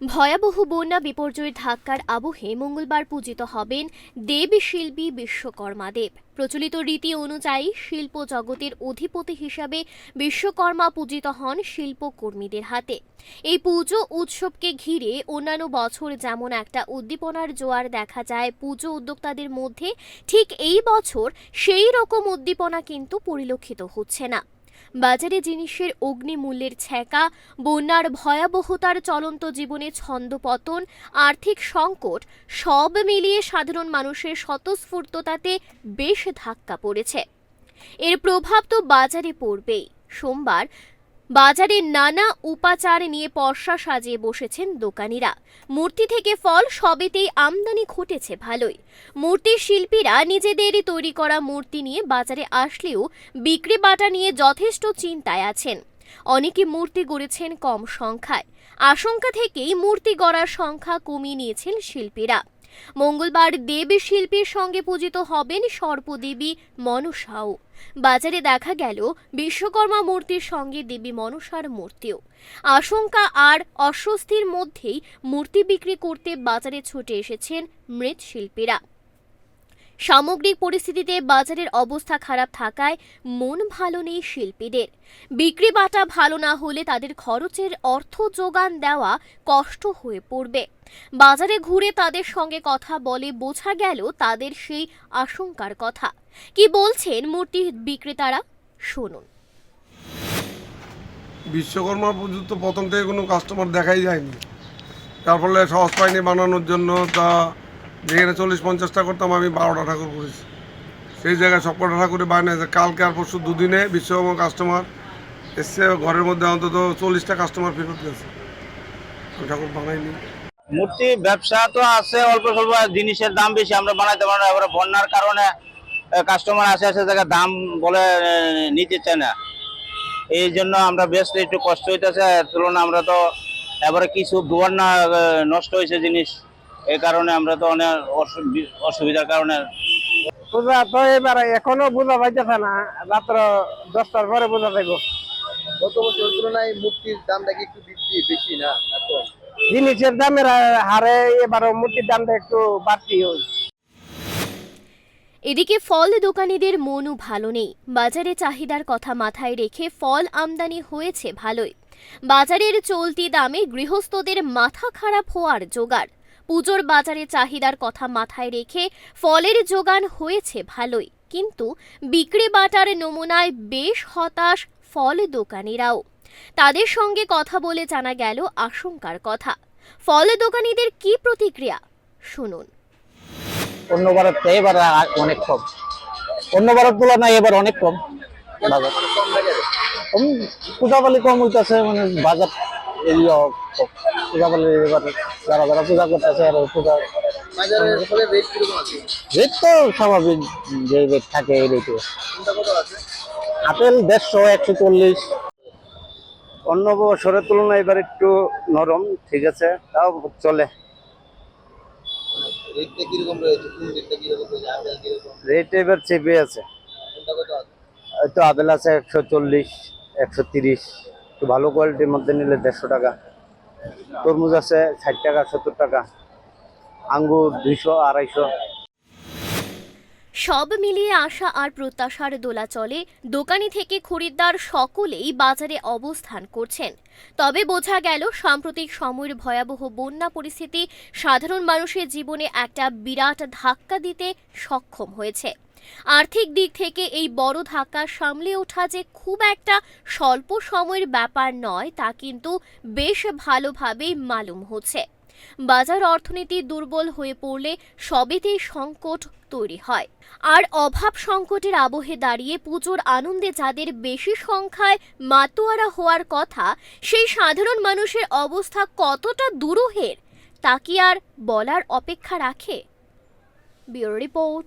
ভয়াবহ বন্যা বিপর্যয়ের ধাক্কার আবহে মঙ্গলবার পূজিত হবেন দেবী শিল্পী বিশ্বকর্মা দেব। প্রচলিত রীতি অনুযায়ী শিল্প জগতের অধিপতি হিসাবে বিশ্বকর্মা পূজিত হন শিল্পকর্মীদের হাতে। এই পুজো উৎসবকে ঘিরে অন্যান্য বছর যেমন একটা উদ্দীপনার জোয়ার দেখা যায় পুজো উদ্যোক্তাদের মধ্যে, ঠিক এই বছর সেই রকম উদ্দীপনা কিন্তু পরিলক্ষিত হচ্ছে না। বাজারে জিনিসের অগ্নিমূল্যের ছ্যাঁকা, বন্যার ভয়াবহতার চলন্ত জীবনে ছন্দপতন, আর্থিক সংকট, সব মিলিয়ে সাধারণ মানুষের স্বতঃস্ফূর্ততাতে বেশ ধাক্কা পড়েছে। এর প্রভাব তো বাজারে পড়বেই। সোমবার বাজারে নানা উপাচার নিয়ে পর্ষা সাজিয়ে বসেছেন দোকানিরা। মূর্তি থেকে ফল সবেতেই আমদানি ঘটেছে ভালোই। মূর্তির শিল্পীরা নিজেদেরই তৈরি করা মূর্তি নিয়ে বাজারে আসলেও বিক্রি বাটা নিয়ে যথেষ্ট চিন্তায় আছেন। অনেকে মূর্তি গড়েছেন কম সংখ্যায়। আশঙ্কা থেকেই মূর্তি গড়ার সংখ্যা কমিয়ে নিয়েছেন শিল্পীরা। মঙ্গলবার দেবী শিল্পীর সঙ্গে পূজিত হবেন সর্পদেবী মনসাও। বাজারে দেখা গেল বিশ্বকর্মা মূর্তির সঙ্গে দেবী মনসার মূর্তিও। আশঙ্কা আর অস্বস্তির মধ্যেই মূর্তি বিক্রি করতে বাজারে ছুটে এসেছেন মৃৎশিল্পীরা। সামগ্রিক পরিস্থিতিতে বাজারের অবস্থা খারাপ থাকায় মন ভালো নেই শিল্পীদের। বিক্রি বাটা ভালো না হলে তাদের খরচের অর্থ যোগান দেওয়া কষ্ট হয়ে পড়বে। বাজারে ঘুরে তাদের সঙ্গে কথা বলে বোঝা গেল তাদের সেই আশঙ্কার কথা। কি বলছেন মূর্তি বিক্রেতারা? শুনুন। বিশ্বকর্মা পুজো তো প্রথম থেকে কোনো কাস্টমার দেখাই যায়নি। তার ফলে সহজ পাইনি বানানোর জন্য তা যেখানে চল্লিশ পঞ্চাশটা করতাম আমি বারোটা ঠাকুর করেছি। সেই জায়গায় সবকটা ঠাকুরে বানিয়ে আছে কালকে আর পরশু দুদিনে বিশ্বকর্মা কাস্টমার এসছে। ঘরের মধ্যে অন্তত চল্লিশটা কাস্টমার ফেরত গেছে ঠাকুর বানাইনি। মূর্তি ব্যবসা তো আছে অল্প স্বল্প জিনিসের দাম বেশি আমরা বানাইতে পারি না। এবারে বন্যার কারণে কাস্টমার আসে আসে জায়গায় দাম বলে নিতে চায় না। এই জন্য আমরা বেশ একটু কষ্ট হইতেছে। তুলনা আমরা তো এবারে কিছু বন্যা আহ, নষ্ট হয়েছে জিনিস। এই কারণে আমরা তো অনেক অসুবিধার কারণে পূজা তো এবার এখনও বোঝা পাইতেছে না রাত্র দশটার পরে বোঝা যাইব। গত তুলনায় মূর্তির দামটা কি একটু বৃদ্ধি বেশি না জিনিসের দামের হারে এবার মূর্তির দামটা একটু বাড়তি হয় এদিকে ফল দোকানীদের মনও ভালো নেই। বাজারে চাহিদার কথা মাথায় রেখে ফল আমদানি হয়েছে ভালোই। বাজারের চলতি দামে গৃহস্থদের মাথা খারাপ হওয়ার জোগাড়। পুজোর বাজারে চাহিদার কথা মাথায় রেখে ফলের যোগান হয়েছে ভালোই, কিন্তু বিক্রি বাটার নমুনায় বেশ হতাশ ফল দোকানিরাও। তাদের সঙ্গে কথা বলে জানা গেল আশঙ্কার কথা। ফল দোকানিদের কি প্রতিক্রিয়া? শুনুন। অন্যবারের চেয়ে এবার অনেক কম। তুলনায় এবার অনেক কম। কম হইতেছে মানে বাজার এরিয়া কম। এবার যারা যারা পূজা করতেছে আর পূজা রেট আছে? তো স্বাভাবিক যে রেট থাকে এই রেটে আপেল দেড়শো একশো চল্লিশ। অন্য বছরের তুলনায় এবার একটু নরম ঠিক আছে তাও চলে। রেট এবার চেপে আছে। কত আপেল আছে একশো চল্লিশ একশো তিরিশ। একটু ভালো কোয়ালিটির মধ্যে নিলে দেড়শো টাকা। তরমুজ আছে ষাট টাকা, সত্তর টাকা। আঙ্গুর দুইশো, আড়াইশো। সব মিলিয়ে আশা আর প্রত্যাশার দোলাচলে দোকানি থেকে খরিদ্দার সকলেই বাজারে অবস্থান করছেন। তবে বোঝা গেল, সাম্প্রতিক সময়ের ভয়াবহ বন্যা পরিস্থিতি সাধারণ মানুষের জীবনে একটা বিরাট ধাক্কা দিতে সক্ষম হয়েছে। আর্থিক দিক থেকে এই বড় ধাক্কা সামলে ওঠা যে খুব একটা স্বল্প সময়ের ব্যাপার নয়, তা কিন্তু বেশ ভালোভাবেই মালুম হচ্ছে। বাজার অর্থনীতি দুর্বল হয়ে পড়লে সবেতেই সংকট তৈরি হয়। আর অভাব সংকটের আবহে দাঁড়িয়ে পুজোর আনন্দে যাদের বেশি সংখ্যায় মাতোয়ারা হওয়ার কথা, সেই সাধারণ মানুষের অবস্থা কতটা দুরূহের, তা কি আর বলার অপেক্ষা রাখে? Bureau report.